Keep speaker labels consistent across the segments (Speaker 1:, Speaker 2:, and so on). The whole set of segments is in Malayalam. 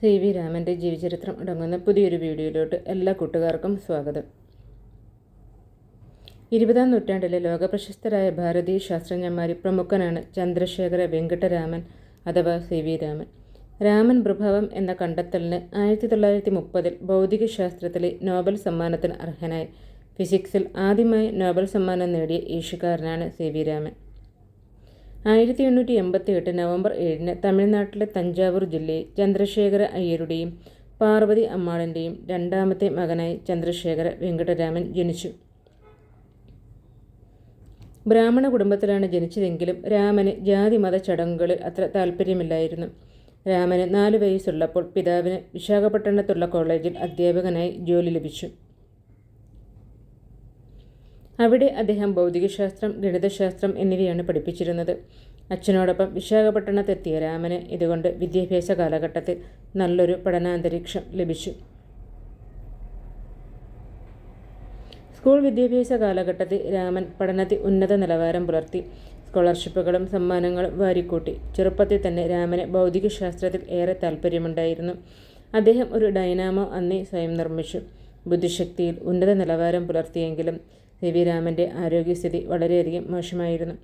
Speaker 1: സി വി രാമന്റെ ജീവചരിത്രം അടങ്ങുന്ന പുതിയൊരു വീഡിയോയിലോട്ട് എല്ലാ കൂട്ടുകാർക്കും സ്വാഗതം. ഇരുപതാം നൂറ്റാണ്ടിലെ ലോകപ്രശസ്തരായ ഭാരതീയ ശാസ്ത്രജ്ഞന്മാരിൽ പ്രമുഖനാണ് ചന്ദ്രശേഖര വെങ്കട്ടരാമൻ അഥവാ സി വി രാമൻ. രാമൻ പ്രഭാവം എന്ന കണ്ടെത്തലിന് ആയിരത്തി തൊള്ളായിരത്തി മുപ്പതിൽ ഭൗതികശാസ്ത്രത്തിലെ നോബൽ സമ്മാനത്തിന് അർഹനായി. ഫിസിക്സിൽ ആദ്യമായി നോബൽ സമ്മാനം നേടിയ ഏഷ്യക്കാരനാണ് സി വി രാമൻ. ആയിരത്തി എണ്ണൂറ്റി എൺപത്തി എട്ട് നവംബർ ഏഴിന് തമിഴ്നാട്ടിലെ തഞ്ചാവൂർ ജില്ലയിൽ ചന്ദ്രശേഖര അയ്യരുടെയും പാർവതി അമ്മാളിന്റെയും രണ്ടാമത്തെ മകനായി ചന്ദ്രശേഖര വെങ്കടരാമൻ ജനിച്ചു. ബ്രാഹ്മണ കുടുംബത്തിലാണ് ജനിച്ചതെങ്കിലും രാമന് ജാതിമത ചടങ്ങുകളിൽ അത്ര താല്പര്യമില്ലായിരുന്നു. രാമന് നാല് വയസ്സുള്ളപ്പോൾ പിതാവിന് വിശാഖപട്ടണത്തുള്ള കോളേജിൽ അധ്യാപകനായി ജോലി ലഭിച്ചു. അവിടെ അദ്ദേഹം ഭൗതികശാസ്ത്രം ഗണിതശാസ്ത്രം എന്നിവയാണ് പഠിപ്പിച്ചിരുന്നത്. അച്ഛനോടൊപ്പം വിശാഖപട്ടണത്തെത്തിയ രാമന് ഇതുകൊണ്ട് വിദ്യാഭ്യാസ കാലഘട്ടത്തിൽ നല്ലൊരു പഠനാന്തരീക്ഷം ലഭിച്ചു. സ്കൂൾ വിദ്യാഭ്യാസ കാലഘട്ടത്തിൽ രാമൻ പഠനത്തിൽ ഉന്നത നിലവാരം പുലർത്തി. സ്കോളർഷിപ്പുകളും സമ്മാനങ്ങളും വാരിക്കൂട്ടി. ചെറുപ്പത്തിൽ തന്നെ രാമന് ഭൗതികശാസ്ത്രത്തിൽ ഏറെ താല്പര്യമുണ്ടായിരുന്നു അദ്ദേഹം ഒരു ഡൈനാമോ അന്നേ സ്വയം നിർമ്മിച്ചു. ബുദ്ധിശക്തിയിൽ ഉന്നത നിലവാരം പുലർത്തിയെങ്കിലും സി വി രാമന്റെ ആരോഗ്യസ്ഥിതി വളരെയധികം മോശമായിരുന്നു.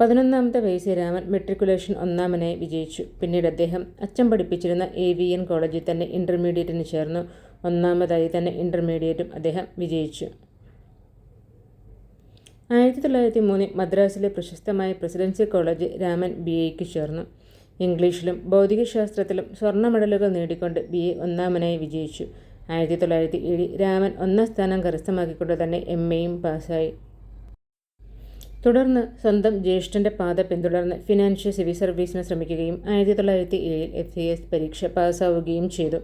Speaker 1: പതിനൊന്നാമത്തെ വയസ്സിൽ രാമൻ മെട്രിക്കുലേഷൻ ഒന്നാമനായി വിജയിച്ചു. പിന്നീട് അദ്ദേഹം അച്ഛൻ പഠിപ്പിച്ചിരുന്ന എ വി എൻ കോളേജിൽ തന്നെ ഇന്റർമീഡിയറ്റിന് ചേർന്നു. ഒന്നാമതായി തന്നെ ഇന്റർമീഡിയറ്റും അദ്ദേഹം വിജയിച്ചു. ആയിരത്തി തൊള്ളായിരത്തി മൂന്നിൽ മദ്രാസിലെ പ്രശസ്തമായ പ്രസിഡൻസി കോളേജ് രാമൻ ബി എക്ക് ചേർന്നു. ഇംഗ്ലീഷിലും ഭൗതികശാസ്ത്രത്തിലും സ്വർണ മെഡലുകൾ നേടിക്കൊണ്ട് ബി എ ഒന്നാമനായി വിജയിച്ചു. ആയിരത്തി തൊള്ളായിരത്തി ഏഴിൽ രാമൻ ഒന്നാം സ്ഥാനം കരസ്ഥമാക്കിക്കൊണ്ട് തന്നെ എം എയും പാസ്സായി. തുടർന്ന് സ്വന്തം ജ്യേഷ്ഠന്റെ പാത പിന്തുടർന്ന് ഫിനാൻഷ്യൽ സിവിൽ സർവീസിന് ശ്രമിക്കുകയും ആയിരത്തി തൊള്ളായിരത്തി ഏഴിൽ എഫ് സി എസ് പരീക്ഷ പാസ്സാവുകയും ചെയ്തു.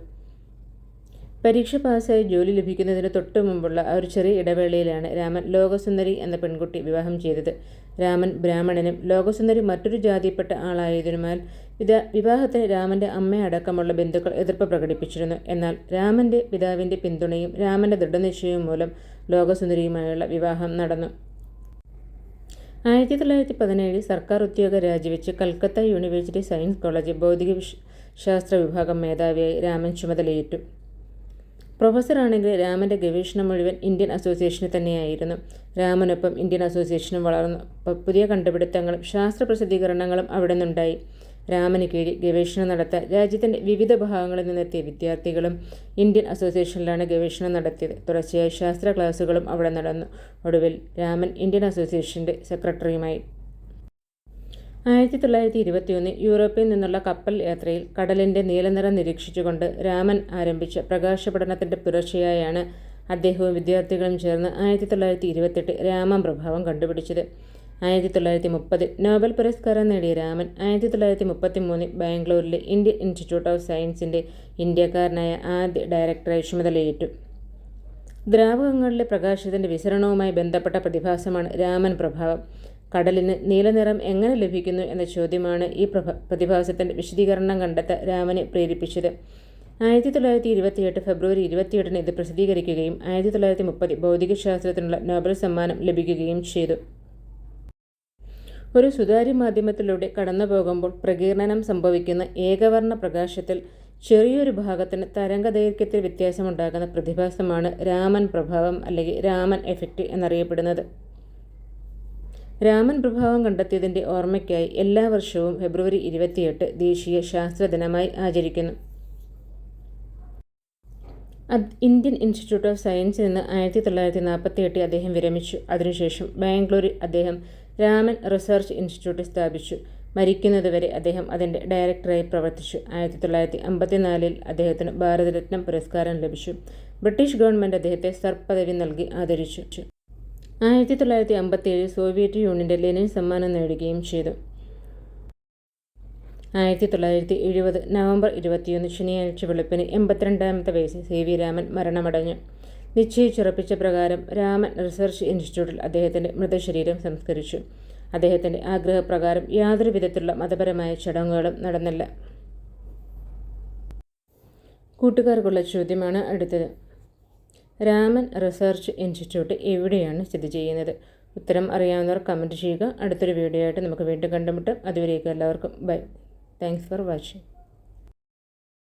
Speaker 1: പരീക്ഷ പാസ്സായി ജോലി ലഭിക്കുന്നതിന് തൊട്ടു മുമ്പുള്ള ഒരു ചെറിയ ഇടവേളയിലാണ് രാമൻ ലോകസുന്ദരി എന്ന പെൺകുട്ടി വിവാഹം ചെയ്തത്. രാമൻ ബ്രാഹ്മണനും ലോകസുന്ദരി മറ്റൊരു ജാതിയിൽപ്പെട്ട ആളായതിനുമാൽ ഇത് വിവാഹത്തിന് രാമന്റെ അമ്മയടക്കമുള്ള ബന്ധുക്കൾ എതിർപ്പ് പ്രകടിപ്പിച്ചിരുന്നു. എന്നാൽ രാമന്റെ പിതാവിന്റെ പിന്തുണയും രാമന്റെ ദൃഢനിശ്ചയവും മൂലം ലോകസുന്ദരിയുമായുള്ള വിവാഹം നടന്നു. ആയിരത്തി തൊള്ളായിരത്തി പതിനേഴിൽ സർക്കാർ ഉദ്യോഗം രാജിവെച്ച് കൽക്കത്ത യൂണിവേഴ്സിറ്റി സയൻസ് കോളേജ് ഭൗതിക ശാസ്ത്ര വിഭാഗം മേധാവിയായി രാമൻ ചുമതലയേറ്റു. പ്രൊഫസറാണെങ്കിൽ രാമന്റെ ഗവേഷണം മുഴുവൻ ഇന്ത്യൻ അസോസിയേഷന് തന്നെയായിരുന്നു. രാമനൊപ്പം ഇന്ത്യൻ അസോസിയേഷനും വളർന്നു. പുതിയ കണ്ടുപിടുത്തങ്ങളും ശാസ്ത്ര പ്രസിദ്ധീകരണങ്ങളും അവിടെ നിന്നുണ്ടായി. രാമന് കീഴിൽ ഗവേഷണം നടത്താൻ രാജ്യത്തിന്റെ വിവിധ ഭാഗങ്ങളിൽ നിന്നെത്തിയ വിദ്യാർത്ഥികളും ഇന്ത്യൻ അസോസിയേഷനിലാണ് ഗവേഷണം നടത്തിയത്. തുടർച്ചയായി ശാസ്ത്ര ക്ലാസുകളും അവിടെ നടന്നു. ഒടുവിൽ രാമൻ ഇന്ത്യൻ അസോസിയേഷന്റെ സെക്രട്ടറിയുമായി ആയിരത്തി തൊള്ളായിരത്തി ഇരുപത്തിയൊന്നിൽ യൂറോപ്പിൽ നിന്നുള്ള കപ്പൽ യാത്രയിൽ കടലിന്റെ നീലനിറം നിരീക്ഷിച്ചുകൊണ്ട് രാമൻ ആരംഭിച്ച പ്രകാശ പഠനത്തിന്റെ പുരക്ഷയായാണ് അദ്ദേഹവും വിദ്യാർത്ഥികളും ചേർന്ന് ആയിരത്തി തൊള്ളായിരത്തി ഇരുപത്തെട്ട് രാമൻ പ്രഭാവം കണ്ടുപിടിച്ചത്. ആയിരത്തി തൊള്ളായിരത്തി മുപ്പതിൽ നോബൽ പുരസ്കാരം നേടിയ രാമൻ ആയിരത്തി തൊള്ളായിരത്തി മുപ്പത്തി മൂന്നിൽ ബാംഗ്ലൂരിലെ ഇന്ത്യൻ ഇൻസ്റ്റിറ്റ്യൂട്ട് ഓഫ് സയൻസിന്റെ ഇന്ത്യക്കാരനായ ആദ്യ ഡയറക്ടറായി ചുമതലയേറ്റു. ദ്രാവകങ്ങളിലെ പ്രകാശത്തിന്റെ വിസരണവുമായി ബന്ധപ്പെട്ട പ്രതിഭാസമാണ് രാമൻ പ്രഭാവം. കടലിന് നീലനിറം എങ്ങനെ ലഭിക്കുന്നു എന്ന ചോദ്യമാണ് ഈ പ്രഭ പ്രതിഭാസത്തിന്റെ വിശദീകരണം കണ്ടെത്ത രാമനെ പ്രേരിപ്പിച്ചത്. ആയിരത്തി തൊള്ളായിരത്തി ഇരുപത്തിയെട്ട് ഫെബ്രുവരി ഇരുപത്തിയെട്ടിന് ഇത് പ്രസിദ്ധീകരിക്കുകയും ആയിരത്തി തൊള്ളായിരത്തി മുപ്പതിൽ ഭൗതികശാസ്ത്രത്തിനുള്ള നോബൽ സമ്മാനം ലഭിക്കുകയും ചെയ്തു. ഒരു സുതാര്യ മാധ്യമത്തിലൂടെ കടന്നു പോകുമ്പോൾ പ്രകീർണനം സംഭവിക്കുന്ന ഏകവർണ പ്രകാശത്തിൽ ചെറിയൊരു ഭാഗത്തിന് തരംഗദൈർഘ്യത്തിൽ വ്യത്യാസമുണ്ടാകുന്ന പ്രതിഭാസമാണ് രാമൻ പ്രഭാവം അല്ലെങ്കിൽ രാമൻ എഫക്റ്റ് എന്നറിയപ്പെടുന്നത്. രാമൻ പ്രഭാവം കണ്ടെത്തിയതിന്റെ ഓർമ്മയ്ക്കായി എല്ലാ വർഷവും ഫെബ്രുവരി ഇരുപത്തിയെട്ട് ദേശീയ ശാസ്ത്ര ദിനമായി ആചരിക്കുന്നു. ഇന്ത്യൻ ഇൻസ്റ്റിറ്റ്യൂട്ട് ഓഫ് സയൻസിൽ നിന്ന് ആയിരത്തി തൊള്ളായിരത്തി നാൽപ്പത്തി എട്ടിൽ അദ്ദേഹം വിരമിച്ചു. അതിനുശേഷം ബാംഗ്ലൂരിൽ അദ്ദേഹം രാമൻ റിസർച്ച് ഇൻസ്റ്റിറ്റ്യൂട്ട് സ്ഥാപിച്ചു. മരിക്കുന്നതുവരെ അദ്ദേഹം അതിന്റെ ഡയറക്ടറായി പ്രവർത്തിച്ചു. ആയിരത്തി തൊള്ളായിരത്തി അമ്പത്തിനാലിൽ അദ്ദേഹത്തിന് ഭാരതരത്നം പുരസ്കാരം ലഭിച്ചു. ബ്രിട്ടീഷ് ഗവൺമെന്റ് അദ്ദേഹത്തെ സർ പദവി നൽകി ആദരിച്ചു. ആയിരത്തി തൊള്ളായിരത്തി അമ്പത്തിയേഴിൽ സോവിയറ്റ് യൂണിയന്റെ ലെനിൻ സമ്മാനം നേടുകയും ചെയ്തു. ആയിരത്തി തൊള്ളായിരത്തി എഴുപത് നവംബർ ഇരുപത്തിയൊന്ന് ശനിയാഴ്ച വെളുപ്പിന് എൺപത്തിരണ്ടാമത്തെ വയസ്സിൽ സി വി രാമൻ മരണമടഞ്ഞു. നിശ്ചയിച്ചുറപ്പിച്ച പ്രകാരം രാമൻ റിസർച്ച് ഇൻസ്റ്റിറ്റ്യൂട്ടിൽ അദ്ദേഹത്തിന്റെ മൃതശരീരം സംസ്കരിച്ചു. അദ്ദേഹത്തിന്റെ ആഗ്രഹപ്രകാരം യാതൊരു വിധത്തിലുള്ള മതപരമായ ചടങ്ങുകളും നടന്നില്ല. കൂട്ടുകാർക്കുള്ള ചോദ്യമാണ് അടുത്തത്. രാമൻ റിസർച്ച് ഇൻസ്റ്റിറ്റ്യൂട്ട് എവിടെയാണ് സ്ഥിതി ചെയ്യുന്നത്? ഉത്തരം അറിയാവുന്നവർ കമന്റ് ചെയ്യുക. അടുത്തൊരു വീഡിയോ ആയിട്ട് നമുക്ക് വീണ്ടും കണ്ടുമുട്ടാം. അതുവരെയൊക്കെ എല്ലാവർക്കും ബൈ താങ്ക്സ് ഫോർ വാച്ചിങ്